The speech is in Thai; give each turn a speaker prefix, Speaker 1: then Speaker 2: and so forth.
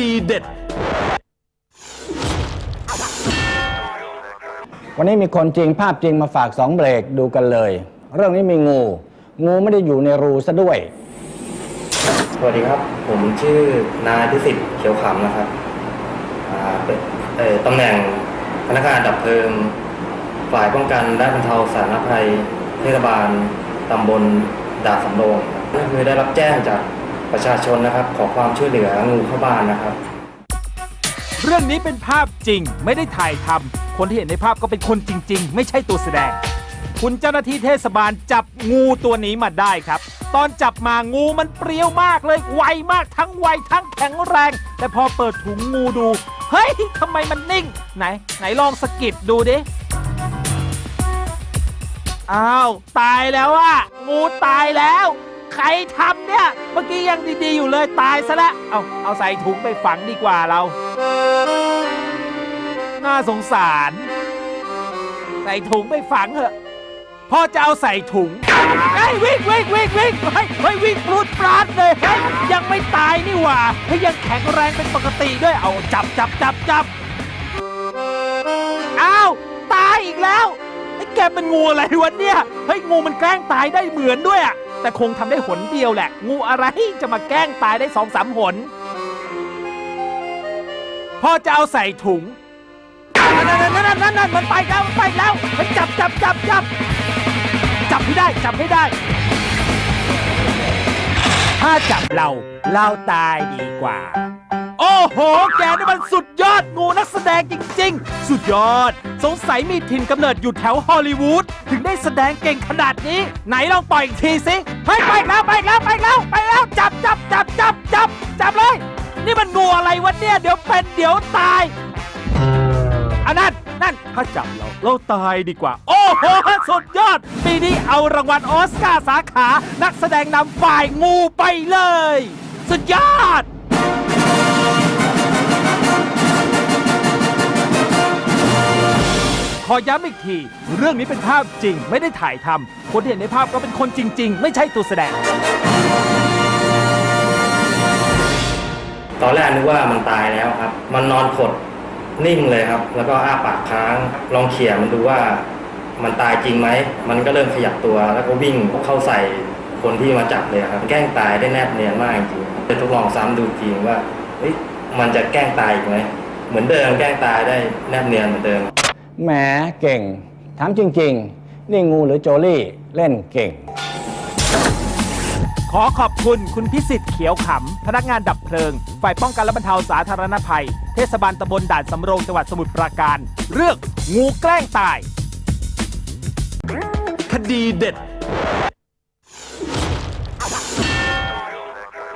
Speaker 1: ดีเด็ด
Speaker 2: วันนี้มีคนจริงภาพจริงมาฝากสองเบรกดูกันเลย เรื่องนี้มีงู งูไม่ได้อยู่ในรูซะด้วย
Speaker 3: สวัสดีครับ ผมชื่อนายพิสิทธิ์เขียวขำนะครับอ่าเป็นเอ่อตำแหน่งพนักงานดับเพลิง ฝ่ายป้องกันและบรรเทาสาธารณภัยเทศบาลตำบลดาดสำโรงครับนั่นคือได้รับแจ้งจาก ประชาชนนะครับขอความช่วยเหลืองูเข้าบ้านนะครับ
Speaker 1: เรื่องนี้เป็นภาพจริงไม่ได้ถ่ายทำคนที่เห็นในภาพก็เป็นคนจริง ๆ ไม่ใช่ตัวแสดง คุณเจ้าหน้าที่เทศบาลจับงูตัวนี้มาได้ครับ ตอนจับมางูมันเปรี้ยวมากเลยไวมากทั้งไวทั้งแข็งแรง แต่พอเปิดถุงงูดู เฮ้ยทำไมมันนิ่ง ไหน ไหนลองสะกิดดูดิอ้าว ตายแล้วอะงูตายแล้ว ใครทำเนี่ย เมื่อกี้ยังดีๆอยู่เลยตายซะแล้วเอาเอาใส่ถุงไปฝังดีกว่าเรา น่าสงสาร ใส่ถุงไปฝังเถอะพ่อจะเอาใส่ถุงเฮ้ยวิ่งวิ่งวิ่งวิ่งเฮ้ยเฮ้ยวิ่งปลุดปราดเลยเฮ้ยยังไม่ตายนี่หว่าเฮ้ยยังแข็งแรงเป็นปกติด้วยเอาจับจับจับจับอ้าวตายอีกแล้วไอ้แกเป็นงูอะไรวะเนี่ยเฮ้ยงูมันแกล้งตายได้เหมือนด้วยอะ แต่คงทำได้หนเดียวแหละ งูอะไรจะมาแกล้งตายได้สองสามหนพ่อจะเอาใส่ถุงนั่นนั่นนั่นนั่นนั่นมันไปแล้วมันไปแล้วไปจับจับจับจับจับให้ได้จับให้ได้ ถ้าจับเรา เราตายดีกว่า โอ้โห แกนี่มันสุดยอดงูนักแสดงจริง ๆ สุดยอด สงสัยมีถิ่นกำเนิดอยู่แถวฮอลลีวูดถึงได้แสดงเก่งขนาดนี้ ไหนลองปล่อยอีกทีสิเฮ้ยไปแล้วไปแล้วไปแล้วไปแล้วจับจับจับจับจับจับเลย นี่มันงูอะไรวะเนี่ยเดี๋ยวเป็นเดี๋ยวตายอันนั้นนั่นถ้าจับเราเราตายดีกว่า โอ้โหสุดยอด ปีนี้เอารางวัลออสการ์สาขา นักแสดงนำฝ่ายงูไปเลย สุดยอด อย้ำอีกที เรื่องนี้เป็นภาพจริงไม่ได้ถ่ายทำคนที่เห็นในภาพก็เป็นคนจริง ๆ ไม่ใช่ตัวแสดง
Speaker 3: ตอนแรกนึกว่ามันตายแล้วครับ มันนอนขดนิ่งเลยครับ แล้วก็อ้าปากค้าง ลองเขี่ยมันดูว่ามันตายจริงไหม มันก็เริ่มขยับตัว แล้วก็วิ่งเข้าใส่คนที่มาจับเลยครับ แกล้งตายได้แนบเนียนมากจริงๆจะทดลองซ้ำดูจริงว่าเฮ้ยมันจะแกล้งตายอีกไหม เหมือนเดิมแกล้งตายได้แนบเนียนเหมือนเดิม
Speaker 2: แหมเก่ง ถามจริง ๆ นี่งูหรือโจลี่เล่นเก่ง
Speaker 1: ขอขอบคุณคุณพิสิทธิ์เขียวขำ พนักงานดับเพลิง ฝ่ายป้องกันและบรรเทาสาธารณภัย เทศบาลตำบลด่านสำโรงจังหวัดสมุทรปราการ เรื่องงูแกล้งตาย คดีเด็ด